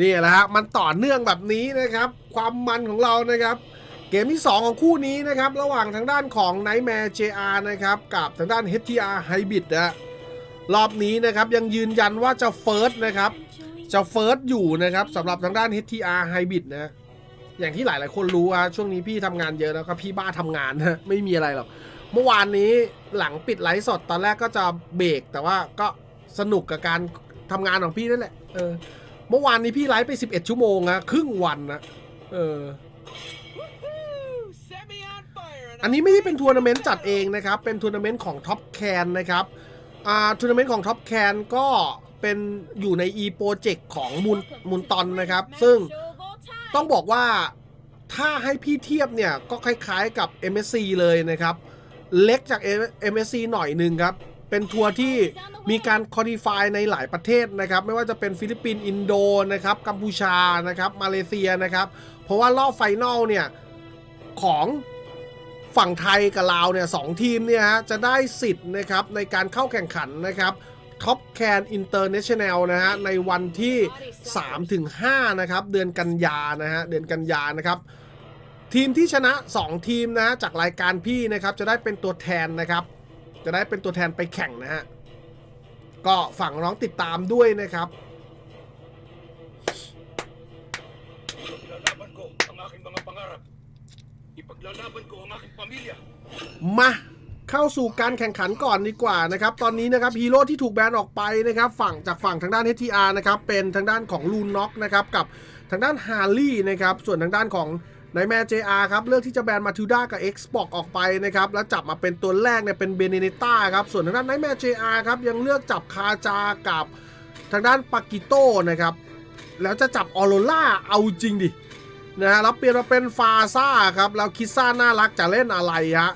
นี่แหละฮะมันต่อเนื่องแบบนี้นะครับ ความมันของเรานะครับ เกมที่ 2 ของคู่นี้นะครับ ระหว่างทางด้านของ Nightmare JR นะครับกับทางด้าน HTR Hybrid นะรอบนี้นะครับยังยืนยันว่าจะเฟิร์สนะครับจะเฟิร์สอยู่นะครับสำหรับทางด้าน HTR Hybrid นะอย่างที่หลาย ๆ คนรู้อะช่วงนี้พี่ทำงานเยอะแล้วก็พี่บ้าทำงานนะไม่มีอะไรหรอกเมื่อวานนี้หลังปิดไลฟ์สดตอนแรกก็จะเบรกแต่ว่าก็สนุกกับการทำงานของพี่นั่นแหละเออ เมื่อวานนี้พี่ไลฟ์ไป 11 ชั่วโมงนะครึ่งวันนะเอออันนี้ไม่ได้เป็นทัวร์นาเมนต์จัดเองนะครับ เป็นทัวร์นาเมนต์ของท็อปแคนนะครับอ่าทัวร์นาเมนต์ของท็อปแคนก็เป็นอยู่ใน e project ของมูลมูลตอนนะครับ ซึ่งต้องบอกว่าถ้าให้พี่เทียบเนี่ย ก็คล้ายๆกับ MSC เลยนะครับ เล็กจาก MSC หน่อยหนึ่งครับ เป็นทัวร์ที่มีการคอดีฟายในหลายประเทศนะครับ ไม่ว่าจะเป็นฟิลิปปินส์อินโดนะครับกัมพูชานะครับมาเลเซียนะครับ เพราะว่ารอบไฟนอลเนี่ยของฝั่งไทยกับลาวเนี่ยสองทีมเนี่ยฮะจะได้สิทธิ์นะครับในการเข้าแข่งขันนะครับท็อปแคนอินเตอร์เนชั่นแนลนะฮะในวันที่ 3-5 นะครับ เดือนกันยานะฮะเดือนกันยานะครับ ทีมที่ชนะ 2 ทีมนะจากรายการพี่นะครับจะได้เป็นตัวแทนนะครับ จะได้เป็นตัวแทนไปแข่งนะฮะ ก็ฝั่งน้องติดตามด้วยนะครับ Ipaglalaban ko ang aking mga pangarap. Ipaglalaban ko ang aking pamilya. มาเข้าสู่การแข่งขันก่อนดีกว่านะครับ ตอนนี้นะครับฮีโร่ที่ถูกแบนออกไปนะครับ ฝั่งจากฝั่งทางด้าน HTR นะครับ เป็นทางด้านของลูนน็อกนะครับ กับทางด้านฮาร์ลี่นะครับ ส่วนทางด้านของ นายแม่ JR ครับเลือกที่จะแบนมาทิวด้ากับ Xbox ออกไปนะครับแล้วจับมาเป็นตัวแรกเนี่ยเป็นเบเนเนต้าครับส่วนทางด้านนายแม่ JR ครับยังเลือกจับคาจากับทางด้านปากิโต้นะครับแล้วจะจับออโรล่าเอาจริงดินะฮะแล้วเปลี่ยนมาเป็นฟาซ่าครับแล้วคิซ่าน่ารักจะเล่นอะไรฮะ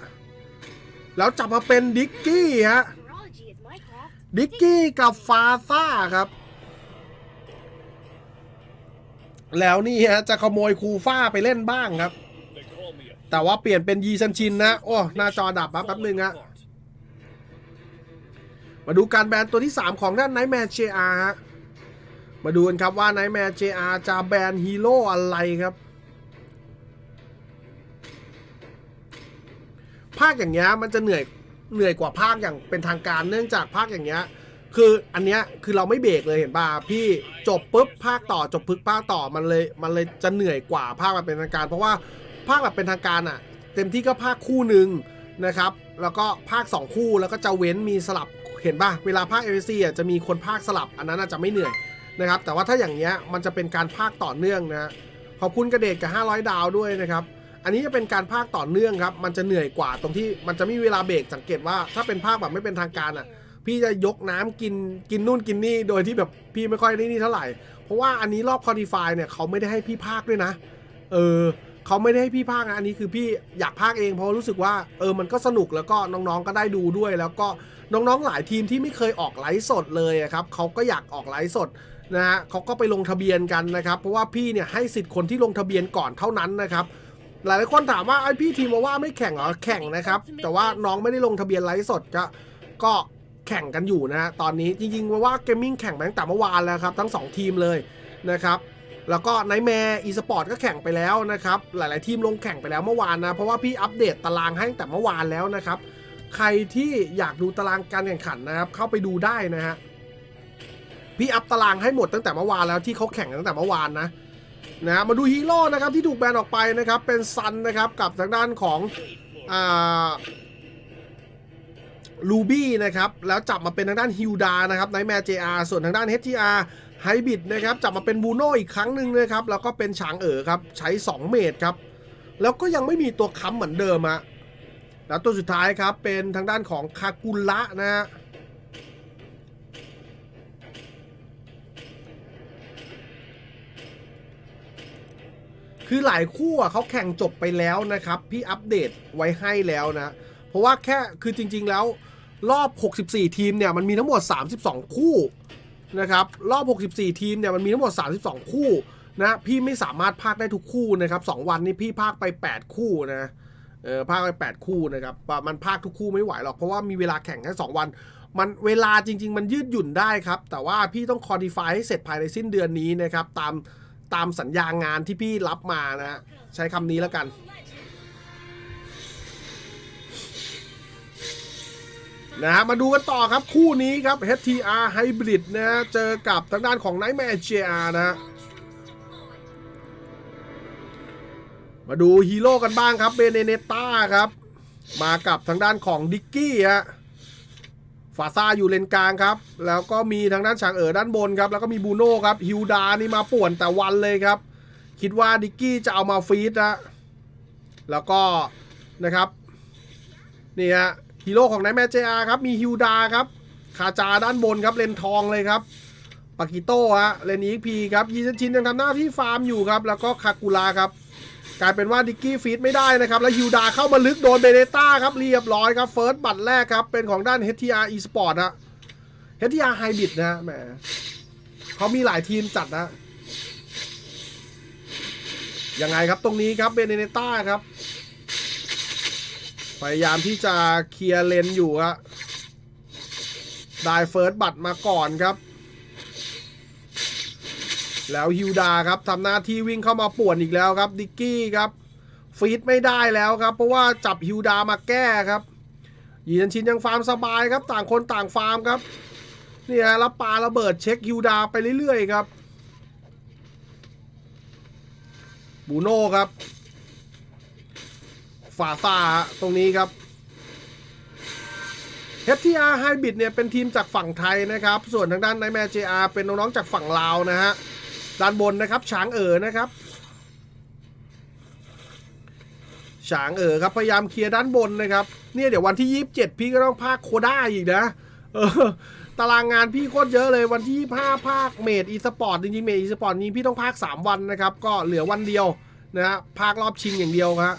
แล้วจับมาเป็นดิกกี้ฮะดิกกี้กับฟาซ่าครับ แล้วนี่ฮะจะขโมยคูฟ้าไปเล่นบ้างครับ แต่ว่าเปลี่ยนเป็นยีซันชินนะ โอ้ หน้าจอดับแป๊บนึงฮะมาดูการแบนตัวที่ 3 ของด้านไนท์แมร์เจอาฮะมาดูกันครับว่าไนท์แมร์เจอาจะแบนฮีโร่อะไรครับ ภาคอย่างเงี้ยมันจะเหนื่อยเหนื่อยกว่าภาคอย่างเป็นทางการเนื่องจากภาคอย่างเงี้ย คืออันเนี้ยคือเราไม่เบรกเลยเห็นป่ะพี่จบปุ๊บภาคต่อจบปึ๊บภาคต่อมันเลยมันเลยจะเหนื่อยกว่าภาคแบบเป็นทางการ เพราะว่าภาคแบบเป็นทางการอะ เต็มที่ก็ภาคคู่หนึ่งนะครับ แล้วก็ภาค 2 คู่แล้วก็จะเว้นมีสลับเห็นป่ะเวลาภาคเอเซีอะจะมีคนภาคสลับอันนั้นอาจจะไม่เหนื่อยนะครับ แต่ว่าถ้าอย่างเงี้ยมันจะเป็นการภาคต่อเนื่องนะขอบคุณกระเดชกับ 500 ดาวด้วยนะครับอันนี้จะเป็นการภาคต่อเนื่องครับ มันจะเหนื่อยกว่าตรงที่มันจะไม่มีเวลาเบรกสังเกตว่าถ้าเป็นภาคแบบไม่เป็นทางการอะ พี่จะยกน้ำกินกินนู่นกินนี่โดยที่แบบพี่ไม่ค่อยได้นี่เท่าไหร่ เพราะว่าอันนี้รอบคอ d ีฟายเนี่ยเขาไม่ได้ให้พี่ภาคด้วยนะ เออเขาไม่ได้ให้พี่ภาคนะอันนี้คือพี่อยากภาคเองเพราะรู้สึกว่าเออมันก็สนุกแล้วก็น้องๆก็ได้ดูด้วย แล้วก็น้องๆหลายทีมที่ไม่เคยออกไลฟ์สดเลยครับเขาก็อยากออกไลฟ์สดนะฮะเขาก็ไปลงทะเบียนกันนะครับ เพราะว่าพี่เนี่ยให้สิทธิ์คนที่ลงทะเบียนก่อนเท่านั้นนะครับหลายคนถามว่าไอพี่ทีมว่าไม่แข่งเหรอแข่งนะครับ แต่ว่าน้องไม่ได้ลงทะเบียนไลฟ์สดก็ก็ แข่งกันอยู่นะฮะตอนนี้จริงๆว่าเกมมิ่งแข่งมาตั้งแต่เมื่อวานแล้วครับทั้ง 2 ทีมเลยนะครับแล้วก็ไนแมร์อีสปอร์ตก็แข่งไปแล้วนะครับหลายๆ ทีมลงแข่งไปแล้วเมื่อวานนะเพราะว่าพี่อัปเดตตารางให้ตั้งแต่เมื่อวานแล้วนะครับใครที่อยากดูตารางการแข่งขันนะครับเข้าไปดูได้นะฮะพี่อัพตารางให้หมดตั้งแต่เมื่อวานแล้วที่เขาแข่งกันตั้งแต่เมื่อวานนะนะมาดูฮีโร่นะครับที่ถูกแบนออกไปนะครับเป็นซันนะครับกับทางด้านของอ่า ลูบี้นะครับแล้วจับมาเป็นทางด้านฮิวดานะครับไนแมร์เจอาส่วนทางด้าน HTR ไฮบิดนะครับจับมาเป็นบูโน่อีกครั้งหนึ่งนะครับแล้วก็เป็นฉางเอ๋อครับใช้ 2 เมตรครับแล้วก็ยังไม่มีตัวค้ำเหมือนเดิมอะแล้วตัวสุดท้ายครับเป็นทางด้านของคากุระนะฮะคือหลายคู่อะเขาแข่งจบไปแล้วนะครับ พี่อัปเดตไว้ให้แล้วนะ เพราะว่าแค่คือจริง ๆ แล้ว รอบ 64 ทีมเนี่ยมันมีทั้งหมด 32 คู่นะครับรอบ 64 ทีมเนี่ยมันมีทั้งหมด 32 คู่นะพี่ไม่สามารถพากได้ทุกคู่นะครับ2วันนี้พี่พากไป 8 คู่นะเออพากไป 8 คู่นะครับมันพากทุกคู่ไม่ไหวหรอกเพราะว่ามีเวลาแข่งแค่ 2 วัน มันเวลาจริง ๆ มันยืดหยุ่นได้ครับ แต่ว่าพี่ต้องคอ d ดิฟายให้เสร็จภายในสิ้นเดือนนี้นะครับตามตามสัญญางานที่พี่รับมานะใช้คำนี้แล้วกัน นะฮะมาดูกันต่อครับคู่นี้ครับ HTR Hybrid นะฮะเจอกับทางด้านของ Nightmare JR นะฮะมาดูฮีโร่กันบ้างครับเบเนเนต้าครับ มากับทางด้านของดิกกี้ฮะฟาซาอยู่เลนกลางครับ แล้วก็มีทางด้านฉางเอ๋อด้านบนครับ แล้วก็มีบูโน่ครับฮิวดานี่มาป่วนแต่วันเลยครับ คิดว่าดิกกี้จะเอามาฟีดนะแล้วก็นะครับนี่ฮะ ฮีโร่ของนายแมเจอาครับ มีฮิวดาครับคาจาด้านบนครับเลนทองเลยครับปากิโต้ฮะเลนอีกพีครับยีซันชินยังทำหน้าที่ฟาร์มอยู่ครับ แล้วก็คากุระครับกลายเป็นว่าดิกกี้ฟีดไม่ได้นะครับ แล้วฮิวดาเข้ามาลึกโดนเบเนต้าครับเรียบร้อยครับเฟิร์สบัตรแรกครับ เป็นของด้าน HTR Esport ฮะ HTR Hybrid นะแหมเขามีหลายทีมจัดนะยังไงครับตรงนี้ครับเบเนต้าครับ พยายามที่จะเคลียร์เลนอยู่อะได้เฟิร์สบัตรมาก่อนครับ แล้วฮิวดาครับทำหน้าที่วิ่งเข้ามาป่วนอีกแล้วครับดิกกี้ครับฟีดไม่ได้แล้วครับ เพราะว่าจับฮิวดามาแก้ครับยีนันชินยังฟาร์มสบายครับ ต่างคนต่างฟาร์มครับเนี่ยแล้วปาระเบิดเช็คฮิวดาไปเรื่อยๆครับบูโน่ครับ ฝาซาตรงนี้ครับ HTR Hybrid เนี่ยเป็นทีมจากฝั่งไทยนะครับ ส่วนทางด้านนายแม JR เป็นน้องๆจากฝั่งลาวนะฮะด้านบนนะครับฉางเอ๋อนะครับฉางเอ๋อครับพยายามเคลียร์ด้านบนนะครับเนี่ยเดี๋ยววันที่ 27 พี่ก็ต้องภาคโคด้าอีกนะเออตารางงานพี่โคตรเยอะเลยวันที่25ภาคเมดอีสปอร์ตจริงๆเมดอีสปอร์ตนี้พี่ต้องภาค 3 วันนะครับ ก็เหลือวันเดียวนะฮะภาครอบชิงอย่างเดียวครับ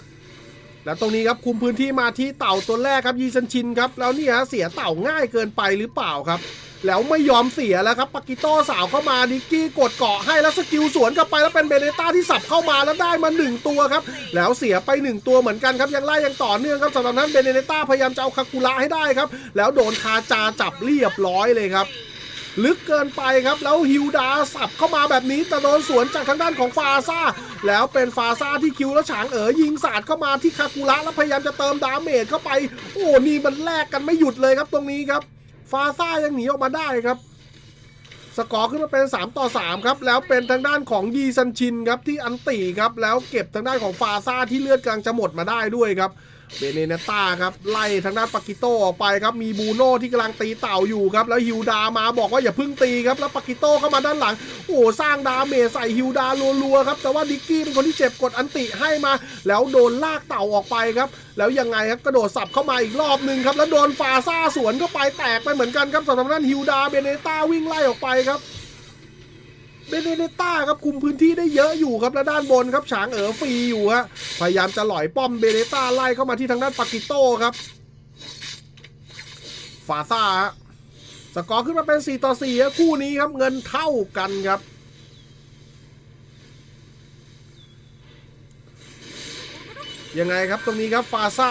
แล้วตรงนี้ครับคุมพื้นที่มาที่เต่าตัวแรกครับยีซันชินครับแล้วเนี่ยเสียเต่าง่ายเกินไปหรือเปล่าครับ แล้วไม่ยอมเสียแล้วครับปากิโต้สาวเข้ามาดิกกี้กดเกาะให้แล้วสกิลสวนกลับไปแล้วเป็นเบเนต้าที่สับเข้ามาแล้วได้มาหนึ่งตัวครับ แล้วเสียไปหนึ่งตัวเหมือนกันครับยังไล่ยังต่อเนื่องครับสำหรับนั้นเบเนต้าพยายามจะเอาคากุระให้ได้ครับแล้วโดนคาจาจับเรียบร้อยเลยครับ ลึกเกินไปครับ แล้วฮิวดาสับเข้ามาแบบนี้แต่โดนสวนจากทางด้านของฟาซาแล้วเป็นฟาซาที่คิวแล้วฉางเอ๋ยิงสาดเข้ามาที่คากุระแล้วพยายามจะเติมดาเมจเข้าไป โอ้นี่มันแลกกันไม่หยุดเลยครับตรงนี้ครับฟาซายังหนีออกมาได้ครับสกอร์ขึ้นมาเป็น 3 ต่อ 3 ครับ แล้วเป็นทางด้านของยีซันชินครับที่อันตีครับ แล้วเก็บทางด้านของฟาซาที่เลือดกลางจะหมดมาได้ด้วยครับ เบเนเนต้าครับ ไล่ทางด้านปากิโต้ออกไปครับ มีบูโน่ที่กำลังตีเต่าอยู่ครับ แล้วฮิวดามาบอกว่าอย่าพึ่งตีครับ แล้วปากิโต้เข้ามาด้านหลัง โอ้สร้างดาเมจใส่ฮิวดารัวๆครับ แต่ว่าดิกกี้เป็นคนที่เจ็บกดอันติให้มา แล้วโดนลากเต่าออกไปครับ แล้วยังไงครับกระโดดสับเข้ามาอีกรอบหนึ่งครับ แล้วโดนฟาซ่าสวนเข้าไปแตกไปเหมือนกันครับสำหรับด้านฮิวดาเบเนต้าวิ่งไล่ออกไปครับ เบเนเนต้าครับคุมพื้นที่ได้เยอะอยู่ครับและด้านบนครับฉางเอ๋อฟรีอยู่ฮะพยายามจะหลอยป้อมเบเนต้าไล่เข้ามาที่ทางด้านปากิโต้ครับฟาซ่าฮะสกอร์ขึ้นมาเป็น 4 ต่อ4ครับคู่นี้ครับเงินเท่ากันครับยังไงครับตรงนี้ครับฟาซ่า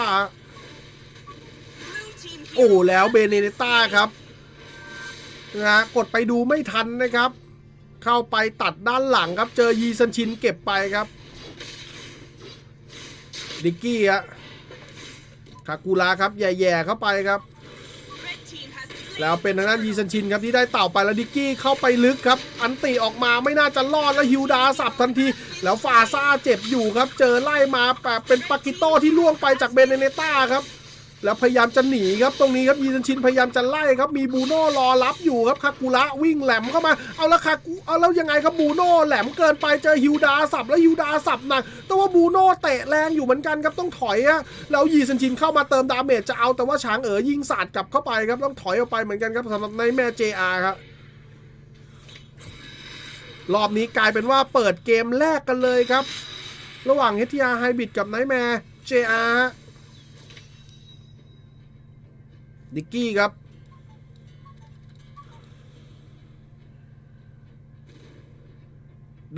โอ้แล้วเบเนเนต้าครับนะกดไปดูไม่ทันนะครับ เข้าไปตัดด้านหลังครับ เจอยีซันชินเก็บไปครับ ดิกกี้ฮะคากูระครับแย่ๆเข้าไปครับ แล้วเป็นทางด้านยีซันชินครับที่ได้เต่าไปแล้วดิกกี้เข้าไปลึกครับ อันติออกมาไม่น่าจะรอดแล้วฮิวดาสับทันที แล้วฟาซ่าเจ็บอยู่ครับ เจอไล่มาแบบเป็นปากิโต้ที่ล่วงไปจากเบเนเนต้าครับ แล้วพยายามจะหนีครับตรงนี้ครับยีซันชินพยายามจะไล่ครับมีบูโน่รอรับอยู่ครับคากุระวิ่งแหลมเข้ามาเอาล้วคากุเอาแล้วยังไงครับบูโน่แหลมเกินไปเจอฮิวดาสับแล้วฮิวดาสับหนักแต่ว่าบูโน่เตะแรงอยู่เหมือนกันครับต้องถอยอะแล้วยีซันชินเข้ามาเติมดาเมจจะเอาแต่ว่าช้างเอ๋อยิงสาดกลับเข้าไปครับต้องถอยออกไปเหมือนกันครับสำหรับในแม่เจอาครับรอบนี้กลายเป็นว่าเปิดเกมแรกกันเลยครับ ระหว่าง HTR Hybrid กับ Nightmare JR ดิกกี้ครับ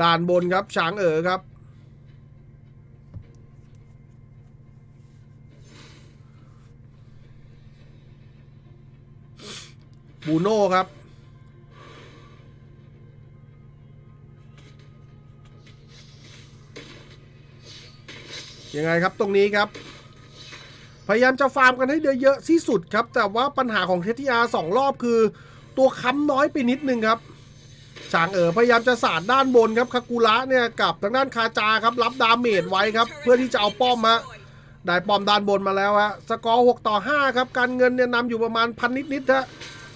ด่านบนครับช้างเอ๋อครับ บูโน่ครับยังไงครับตรงนี้ครับ พยายามจะฟาร์มกันให้เยอะๆที่สุดครับ แต่ว่าปัญหาของเททีอาสองรอบคือ ตัวค้ำน้อยไปนิดนึงครับฉางเอ๋อพยายามจะสาดด้านบนครับคากุระเนี่ยกับทางด้านคาจาครับรับดาเมจไว้ครับ เพื่อที่จะเอาป้อมมาได้ป้อมด้านบนมาแล้วฮะสกอร์6ต่อ 5 ครับ การเงินเนี่ยนำอยู่ประมาณพันนิดๆฮะ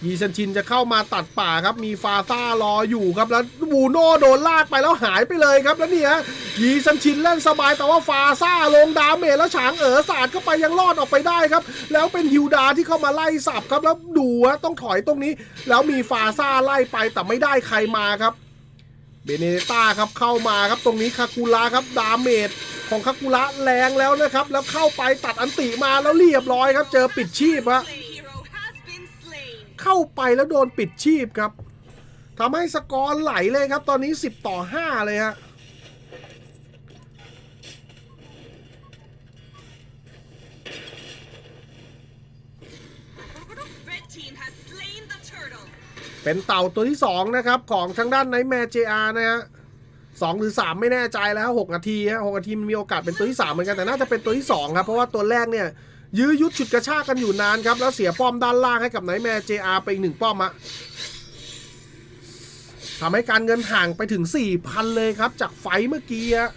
ยีซันชินจะเข้ามาตัดป่าครับ มีฟาซ่ารออยู่ครับ แล้วบูโน่โดนลากไปแล้วหายไปเลยครับ แล้วนี่ฮะ ยีซันชินเล่นสบายแต่ว่าฟาซ่าลงดาเมจแล้วฉางเอ๋อสาดเข้าไปยังรอดออกไปได้ครับ แล้วเป็นฮิวดาที่เข้ามาไล่สับครับแล้วดูฮะต้องถอยตรงนี้ แล้วมีฟาซ่าไล่ไปแต่ไม่ได้ใครมาครับเบเนต้าครับเข้ามาครับตรงนี้คากุระครับดาเมจของคากุระแรงแล้วนะครับ แล้วเข้าไปตัดอันติมาแล้วเรียบร้อยครับ เจอปิดชีพฮะเข้าไปแล้วโดนปิดชีพครับทำให้สกอร์ไหลเลยครับ ตอนนี้ 10 ต่อ 5 เลยฮะ เป็นเต่าตัวที่ 2 นะครับ ของทางด้านไนแมร์เจอาร์นะฮะสองหรือ 3 ไม่แน่ใจแล้วหกนาทีฮะหกนาทีมันมีโอกาสเป็นตัวที่ 3 เหมือนกันแต่น่าจะเป็นตัวที่ 2 ครับ เพราะว่าตัวแรกเนี่ย ยื้อยุดฉุดกระชากกันอยู่นานครับ แล้วเสียป้อมด้านล่างให้กับไนแมร์เจอาร์ไปอีกหนึ่งป้อมอะทำให้การเงินห่างไปถึง4,000เลยครับ จากไฟเมื่อกี้อะ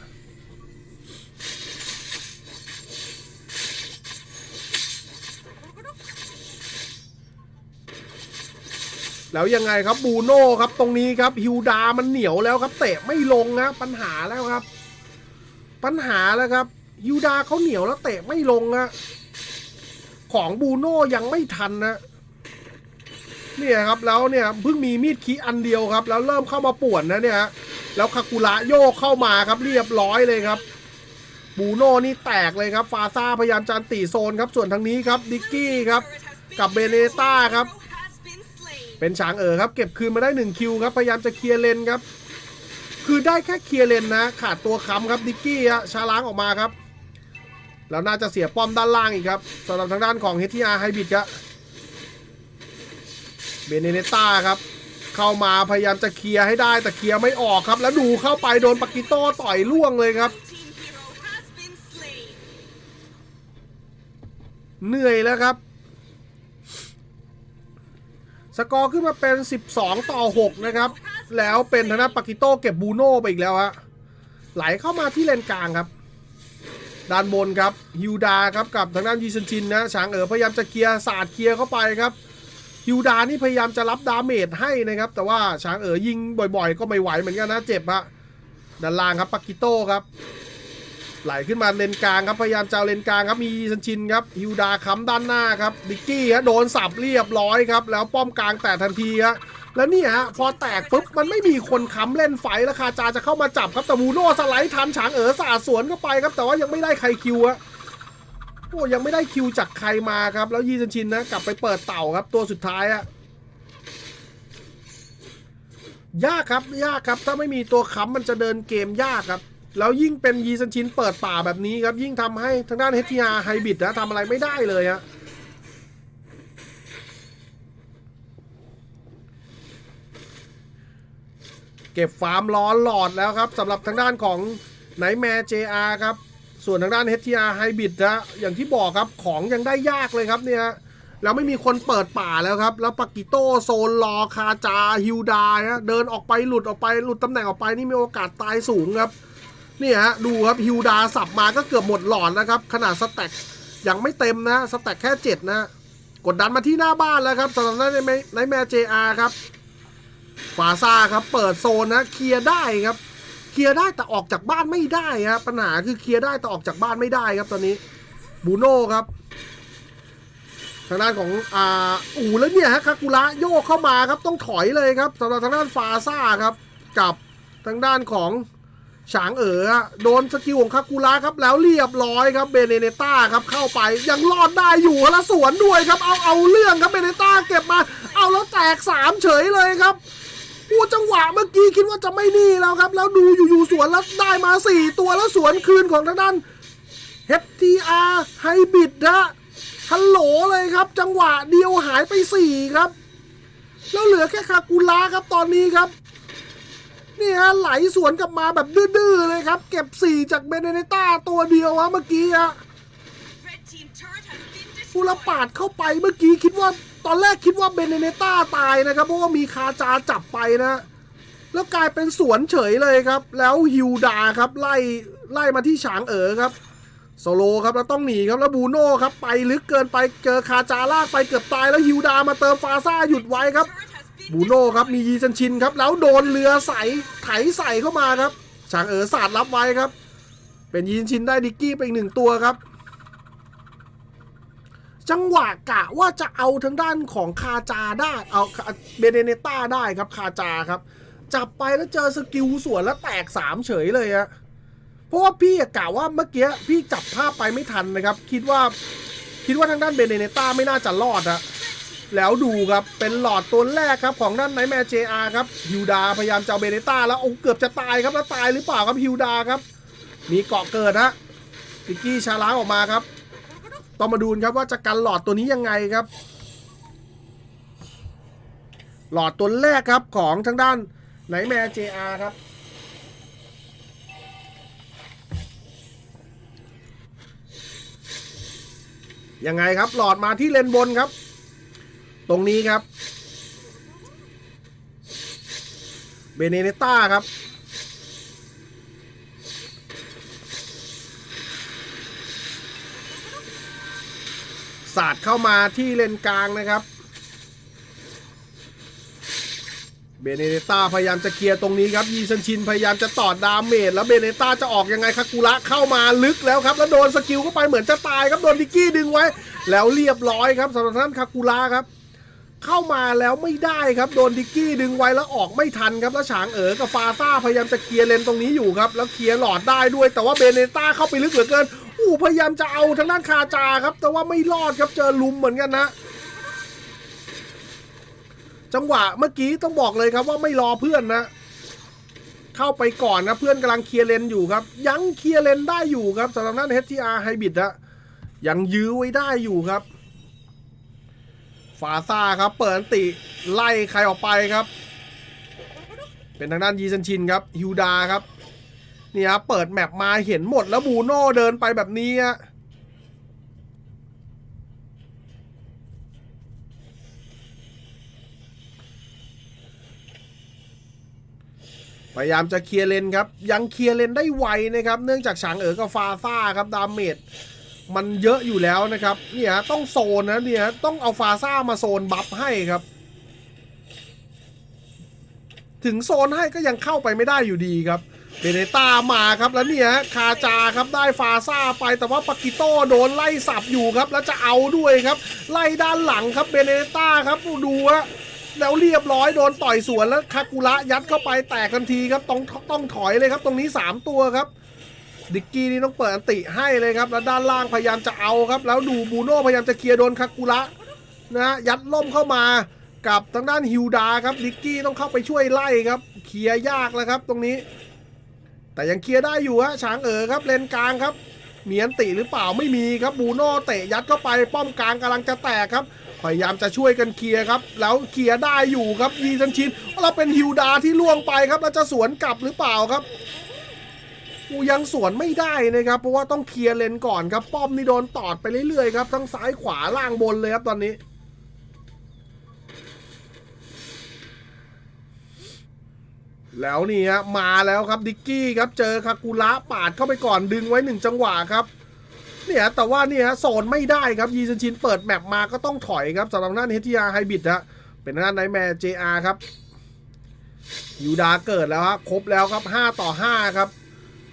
แล้วยังไงครับบูโน่ครับตรงนี้ครับฮิวดามันเหนียวแล้วครับเตะไม่ลงนะปัญหาแล้วครับ ปัญหาแล้วครับฮิวดาเขาเหนียวแล้วเตะไม่ลงนะของบูโน่ยังไม่ทันนะเนี่ยครับแล้วเนี่ยเพิ่งมีมีดคีอันเดียวครับ แล้วเริ่มเข้ามาป่วนนะเนี่ยแล้วคากุระโยกเข้ามาครับเรียบร้อยเลยครับบูโน่นี่แตกเลยครับฟาซาพยายามจะอันตีโซนครับส่วนทางนี้ครับดิกกี้ครับกับเบเนต้าครับ เป็นฉางเอ๋อครับ เก็บคืนมาได้ 1 คิวครับ พยายามจะเคลียร์เลนครับ คือได้แค่เคลียร์เลนนะ ขาดตัวค้ำครับดิกกี้ฮะชาล้างออกมาครับ แล้วน่าจะเสียป้อมด้านล่างอีกครับสำหรับทางด้านของเฮทีอาไฮบิดครับเบเนเนต้าครับ เข้ามาพยายามจะเคลียร์ให้ได้แต่เคลียร์ไม่ออกครับ แล้วดูเข้าไปโดนปากิโต้ต่อยล่วงเลยครับเหนื่อยแล้วครับ สกอร์ขึ้นมาเป็น 12 ต่อ 6 นะครับ แล้วเป็นธนาปากิโต้เก็บบูโน่ไปอีกแล้วฮะไหลเข้ามาที่เลนกลางครับ ด้านบนครับฮิวดาครับกับทางด้านยีซันชินนะช้างเอ๋อพยายามจะเคลียร์ศาสตร์เคลียร์เข้าไปครับฮิวดานี่พยายามจะรับดาเมจให้นะครับ แต่ว่าช้างเอ๋อยิงบ่อยๆ ก็ไม่ไหวเหมือนกันนะเจ็บฮะด้านล่างครับปากิโต้ครับ ไหลขึ้นมาเลนกลางครับพยายามจะเอาเลนกลางครับมีซันชินครับฮิวดาค้ำด้านหน้าครับดิกกี้ฮะโดนสับเรียบร้อยครับแล้วป้อมกลางแตกทันทีฮะแล้วเนี่ยฮะพอแตกปุ๊บมันไม่มีคนค้ำเล่นไฟแล้วคาจาจะเข้ามาจับครับแต่บูโน่สไลด์ทันฉางเอ๋อสาดสวนเข้าไปครับ แต่ว่ายังไม่ได้ใครคิวอะโอ้ยังไม่ได้คิวจากใครมาครับ แล้วยีซันชินนะกลับไปเปิดเต่าครับตัวสุดท้ายอะยากครับยากครับ ถ้าไม่มีตัวค้ำมันจะเดินเกมยากครับ แล้วยิ่งเป็นยีซันชินเปิดป่าแบบนี้ครับ ยิ่งทำให้ทางด้านเฮทีอาไฮบิดนะทำอะไรไม่ได้เลยฮะเก็บฟาร์มร้อนหลอดแล้วครับสำหรับทางด้านของไนแมร์เจอาครับ ส่วนทางด้าน HTR Hybrid นะอย่างที่บอกครับของยังได้ยากเลยครับเนี่ยแล้วไม่มีคนเปิดป่าแล้วครับ แล้วปากิโตโซนรอคาจาฮิวดานะเดินออกไปหลุดออกไปหลุดตำแหน่งออกไปนี่มีโอกาสตายสูงครับ นี่ยฮะดูครับฮิวดาสับมาก็เกือบหมดหลอดแล้วครับขนาดสแต็กยังไม่เต็มนะสแต็กแค่เจ็ดนะ กดดันมาที่หน้าบ้านแล้วครับสำหรับในในแมเจอาครับฟาซาครับเปิดโซนนะเคลียร์ได้ครับเคลียร์ได้แต่ออกจากบ้านไม่ได้ครับปัญหาคือเคลียร์ได้แต่ออกจากบ้านไม่ได้ครับตอนนี้บูโน่ครับทางด้านของอ่าอูแล้วเนี่ยฮะคากุระโยกเข้ามาครับต้องถอยเลยครับสำหรับทางด้านฟาซาครับ กับทางด้านของ ฉางเอ๋อโดนสกิลของคากุระครับแล้วเรียบร้อยครับเบเนเนต้าครับเข้าไปยังรอดได้อยู่แล้วสวนด้วยครับเอาเอาเรื่องครับเบเนเนต้าเก็บมา เอาแล้วแตกสามเฉยเลยครับอู้จังหวะเมื่อกี้คิดว่าจะไม่นี่แล้วครับ แล้วดูอยู่ๆสวนแล้วได้มา 4 ตัวแล้วสวนคืนของทางด้าน HTR ไฮบิดนะฮัลโหลเลยครับ จังหวะเดียวหายไป 4 ครับ แล้วเหลือแค่คากุระครับตอนนี้ครับ นี่ฮะไหลสวนกลับมาแบบดื้อๆเลยครับ เก็บ 4 จากเบเนเนต้าตัวเดียวฮะเมื่อกี้ฮะผู้ละปาดเข้าไปเมื่อกี้คิดว่าตอนแรกคิดว่าเบเนเนต้าตายนะครับ เพราะว่ามีคาจาจับไปนะ แล้วกลายเป็นสวนเฉยเลยครับ แล้วฮิวดาครับไล่ไล่มาที่ฉางเอ๋อครับโซโลครับแล้วต้องหนีครับแล้วบูโน่ครับไปลึกเกินไปเจอคาจาลากไปเกือบตายแล้วฮิวดามาเติมฟาซ่าหยุดไว้ครับ บูโน่ครับมียีซันชินครับ แล้วโดนเรือใสไถใส่เข้ามาครับฉางเอ๋อสาดรับไว้ครับ เป็นยีซันชินได้ดิกกี้ไปอีกหนึ่งตัวครับ จังหวะกะว่าจะเอาทางด้านของคาจาได้เอาเบเนเนต้าได้ครับคาจาครับ จับไปแล้วเจอสกิลสวนแล้วแตกสามเฉยเลยอะเพราะว่าพี่กะว่าเมื่อกี้พี่จับภาพไปไม่ทันนะครับ คิดว่าคิดว่าทางด้านเบเนเนต้าไม่น่าจะรอดอะ แล้วดูครับ เป็นหลอดตัวแรกครับของด้านไนแมร์เจอาครับฮิวดาพยายามจะเอาเบเนต้าแล้วโอ้เกือบจะตายครับแล้วตายหรือเปล่าครับฮิวดาครับ มีเกาะเกิดฮะติกกี้ชาล้างออกมาครับ ต้องมาดูครับว่าจะกันหลอดตัวนี้ยังไงครับ หลอดตัวแรกครับของทางด้านไนแมร์เจอาครับยังไงครับหลอดมาที่เลนบนครับ ตรงนี้ครับเบเนเนต้าครับ สาดเข้ามาที่เลนกลางนะครับเบเนเนต้าพยายามจะเคลียร์ตรงนี้ครับยีซันชินพยายามจะตอดดาเมจแล้วเบเนเนต้าจะออกยังไงคากุระเข้ามาลึกแล้วครับ แล้วโดนสกิลเข้าไปเหมือนจะตายครับ โดนดิกกี้ดึงไว้ แล้วเรียบร้อยครับสำหรับท่านคากุระครับ เข้ามาแล้วไม่ได้ครับ โดนดิกกี้ดึงไว้แล้วออกไม่ทันครับ แล้วฉางเอ๋อกับฟาซ่าพยายามจะเคลียร์เลนตรงนี้อยู่ครับ แล้วเคลียร์หลอดได้ด้วย แต่ว่าเบเนต้าเข้าไปลึกเหลือเกิน อู้พยายามจะเอาทางด้านคาจาครับ แต่ว่าไม่รอดครับ เจอลุมเหมือนกันนะ จังหวะเมื่อกี้ต้องบอกเลยครับว่าไม่รอเพื่อนนะ เข้าไปก่อนนะเพื่อนกำลังเคลียร์เลนอยู่ครับ ยังเคลียร์เลนได้อยู่ครับสำหรับนั้น HTR Hybrid อะยังยื้อไว้ได้อยู่ครับ ฟาซ่าครับเปิดติไล่ใครออกไปครับ เป็นทางด้านยีซันชินครับฮิวดาครับนี่ครับเปิดแมปมาเห็นหมดแล้วบูโน่เดินไปแบบนี้ฮะพยายามจะเคลียร์เลนครับ ยังเคลียร์เลนได้ไวนะครับ เนื่องจากฉางเอ๋อกับฟาซ่าครับ ดาเมจ มันเยอะอยู่แล้วนะครับเนี่ยต้องโซนนะเนี่ยต้องเอาฟาซ่ามาโซนบัฟให้ครับ ถึงโซนให้ก็ยังเข้าไปไม่ได้อยู่ดีครับเบเนต้ามาครับแล้วเนี่ยคาจาครับได้ฟาซ่าไปแต่ว่าปากิโต้โดนไล่สับอยู่ครับ แล้วจะเอาด้วยครับ ไล่ด้านหลังครับเบเนต้าครับดูฮะแล้วเรียบร้อยโดนต่อยสวนแล้วคากุระยัดเข้าไปแตกทันทีครับต้องต้องถอยเลยครับ ตรงนี้สามตัวครับ ดิกกี้นี่ต้องเปิดอันติให้เลยครับ แล้วด้านล่างพยายามจะเอาครับ แล้วดูบูโน่พยายามจะเคลียร์โดนคากุระนะฮะยัดล่มเข้ามากับทางด้านฮิวดาครับดิกกี้ต้องเข้าไปช่วยไล่ครับเคลียร์ยากแล้วครับตรงนี้ แต่ยังเคลียร์ได้อยู่ฮะช้างเอ๋อครับเลนกลางครับมีอันติหรือเปล่าไม่มีครับบูโน่เตะยัดเข้าไปป้อมกลางกำลังจะแตกครับพยายามจะช่วยกันเคลียร์ครับ แล้วเคลียร์ได้อยู่ครับยีซันชินเราเป็นฮิวดาที่ล่วงไปครับแล้วจะสวนกลับหรือเปล่าครับ ยังสวนไม่ได้นะครับ เพราะว่าต้องเคลียร์เลนก่อนครับ ป้อมนี่โดนตอดไปเรื่อยๆครับ ทั้งซ้ายขวาล่างบนเลยครับตอนนี้ แล้วนี่ฮะมาแล้วครับดิกกี้ครับเจอคากุระปาดเข้าไปก่อนดึงไว้หนึ่งจังหวะครับเนี่ยแต่ว่าเนี่ยโซนไม่ได้ครับยีซันชินเปิดแมปมาก็ต้องถอยครับสำหรับหน้าเฮทีอาไฮบิดฮะเป็นหน้าไนแมร์เจอาร์ครับยูดาเกิดแล้วครับครบแล้วครับ 5 ต่อ 5 ครับ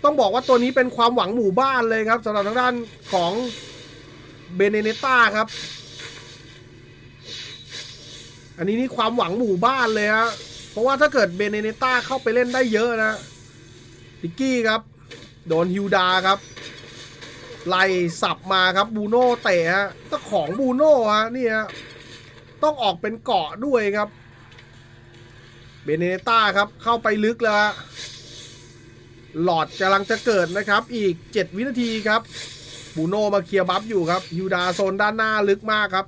ต้องบอกว่าตัวนี้เป็นความหวังหมู่บ้านเลยครับสำหรับทางด้านของเบเนเนต้าครับ อันนี้นี่ความหวังหมู่บ้านเลยฮะเพราะว่าถ้าเกิดเบเนเนต้าเข้าไปเล่นได้เยอะนะติกกี้ครับ โดนฮิวดาครับไล่สับมาครับบูโน่เตะฮะเจ้ของบูโน่ฮะนี่ฮะต้องออกเป็นเกาะด้วยครับ เบเนเนต้าครับเข้าไปลึกแล้ว หลอดกำลังจะเกิดนะครับ อีก 7 วินาทีครับบูโนมาเคลียร์บัฟอยู่ครับยูดาโซนด้านหน้าลึกมากครับ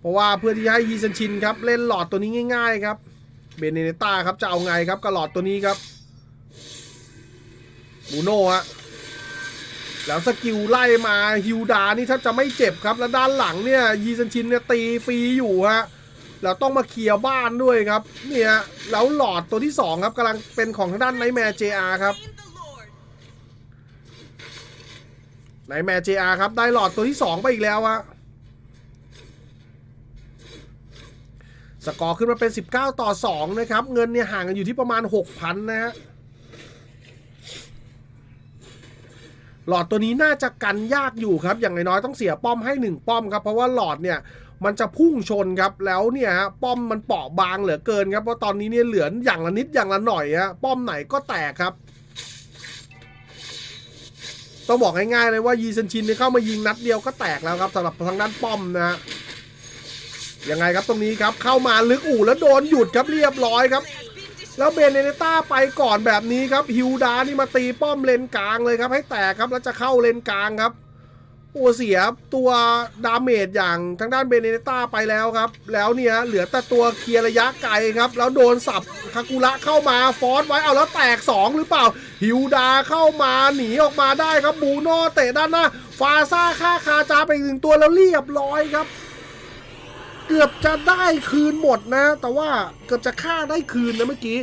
เพราะว่าเพื่อที่ให้ยีซันชินครับเล่นหลอดตัวนี้ง่าย ๆ ครับเบเนเนต้าครับจะเอาไงครับกับหลอดตัวนี้ครับบูโนฮะแล้วสกิลไล่มาฮิวดานี่ถ้าจะไม่เจ็บครับ แล้วด้านหลังเนี่ยยีซันชินเนี่ยตีฟรีอยู่ฮะ แล้วต้องมาเคลียร์บ้านด้วยครับเนี่ยแล้วหลอดตัวที่สองครับกำลังเป็นของทางด้านไนแมร์เจอาครับไนแมร์เจอาครับได้หลอดตัวที่ 2 ไปอีกแล้วอะสกอร์ขึ้นมาเป็น 19 ต่อ 2 นะครับ เงินเนี่ยห่างกันอยู่ที่ประมาณ 6,000 นะฮะหลอดตัวนี้น่าจะกันยากอยู่ครับ อย่างน้อยๆต้องเสียป้อมให้ 1 ป้อมครับ เพราะว่าหลอดเนี่ย มันจะพุ่งชนครับแล้วเนี่ยฮะป้อมมันเปราะบางเหลือเกินครับเพราะตอนนี้เนี่ยเหลืออย่างละนิดอย่างละหน่อยฮะป้อมไหนก็แตกครับต้องบอกง่ายๆเลยว่ายีซันชินเนี่ยเข้ามายิงนัดเดียวก็แตกแล้วครับสำหรับทางด้านป้อมนะฮะยังไงครับตรงนี้ครับเข้ามาลึกอู่แล้วโดนหยุดครับเรียบร้อยครับ แล้วเบนเนเนต้าไปก่อนแบบนี้ครับฮิวดานี่มาตีป้อมเลนกลางเลยครับให้แตกครับแล้วจะเข้าเลนกลางครับ อ้เสียตัวดาเมจอย่างทางด้านเบเนเนต้าไปแล้วครับ แล้วเนี่ยเหลือแต่ตัวเคลียร์ระยะไกลครับ แล้วโดนสับคากุระเข้ามาฟอสไว้เอาแล้วแตก 2 หรือเปล่า ฮิวดาเข้ามาหนีออกมาได้ครับบูโน่เตะด้านหน้า ฟาซ่าฆ่าคาจาไปอีกหนึ่งตัวแล้วเรียบร้อยครับ เกือบจะได้คืนหมดนะ แต่ว่าเกือบจะฆ่าได้คืนนะเมื่อกี้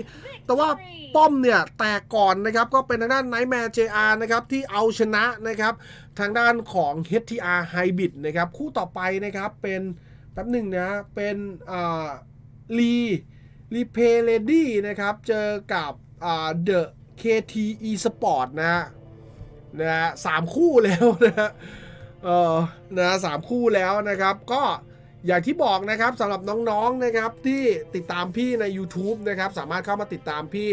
แต่ว่าป้อมเนี่ยแตกก่อนนะครับก็เป็นทางด้านไนท์แมร์ JR นะครับที่เอาชนะนะครับ ทางด้านของ HTR Hybrid นะครับ คู่ต่อไปนะครับเป็นแป๊บหนึ่งนะเป็นอ่าลีรีเพเลดี้นะครับ เจอกับอ่า The KTE Sport นะฮะนะฮะสามคู่แล้วนะฮะเออนะสามคู่แล้วนะครับ ก็อย่างที่บอกนะครับสำหรับน้องๆนะครับที่ติดตามพี่ใน YouTube นะครับ สามารถเข้ามาติดตามพี่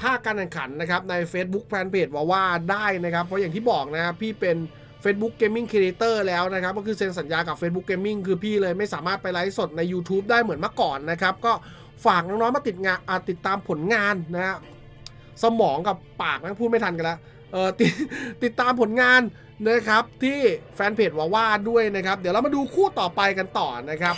ภาคการแข่งขันนะครับใน Facebook Fanpage ว่าว่าได้นะครับ เพราะอย่างที่บอกนะครับพี่เป็น Facebook Gaming Creator แล้วนะครับ ก็คือเซ็นสัญญากับ Facebook Gaming คือพี่เลยไม่สามารถไปไลฟ์สดใน YouTube ได้เหมือนเมื่อก่อนนะครับ ก็ฝากน้องๆมาติดงานติดตามผลงานนะฮะสมองกับปากนะพูดไม่ทันกันแล้วเออตติดตามผลงานนะครับที่แฟนเพจว่าว่าด้วยนะครับ เดี๋ยวเรามาดูคู่ต่อไปกันต่อนะครับ